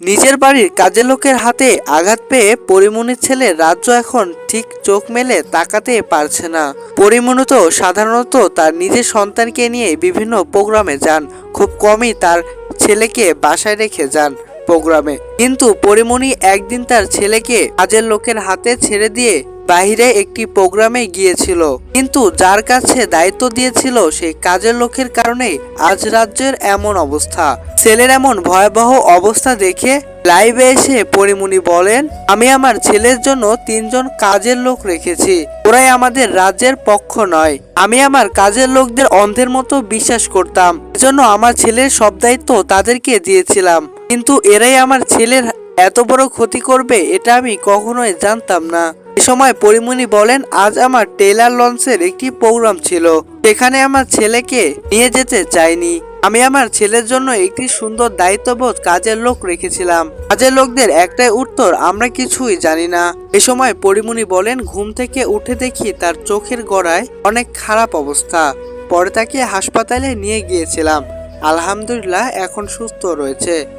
নিজের বাড়ির কাজের লোকের হাতে আঘাত পেয়ে পরিমণির ছেলে রাজ্য এখন ঠিক চোখ মেলে তাকাতে পারছে না। পরিমণি তো সাধারণত তার নিজের সন্তানকে নিয়ে বিভিন্ন প্রোগ্রামে যান, খুব কমই তার ছেলেকে বাসায় রেখে যান প্রোগ্রামে। কিন্তু পরিমণি একদিন তার ছেলেকে কাজের লোকের হাতে ছেড়ে দিয়ে বাইরে একটি প্রোগ্রামে গিয়েছিল। কিন্তু যার কাছে দায়িত্ব দিয়েছিল সেই কাজের লোকের কারণে আজ রাজ্যের এমন অবস্থা। ছেলের এমন ভয়াবহ অবস্থা দেখে লাইভে এসে পরিমণি বলেন, আমি আমার ছেলের জন্য তিনজন কাজের লোক রেখেছি। ওরাই আমাদের রাজ্যের পক্ষ নয়। আমি আমার কাজের লোকদের অন্ধের মতো বিশ্বাস করতাম। এজন্য আমার ছেলের সব দায়িত্ব তাদেরকে দিয়েছিলাম। কিন্তু এরাই আমার ছেলের এত বড় ক্ষতি করবে, এটা আমি কখনোই জানতাম না। এ সময় পরিমণি বলেন, আজ আমার টেলার লঞ্চের একটি প্রোগ্রাম ছিল। সেখানে আমার ছেলেকে নিয়ে যেতে চাইনি। আমি আমার ছেলের জন্য একটি সুন্দর দায়িত্ববোধ কাজের লোক রেখেছিলাম। কাজের লোকদের একটাই উত্তর, আমরা কিছুই জানি না। এ সময় পরিমণি বলেন, ঘুম থেকে উঠে দেখি তার চোখের গড়ায় অনেক খারাপ অবস্থা। পরে তাকে হাসপাতালে নিয়ে গিয়েছিলাম। আলহামদুলিল্লাহ, এখন সুস্থ রয়েছে।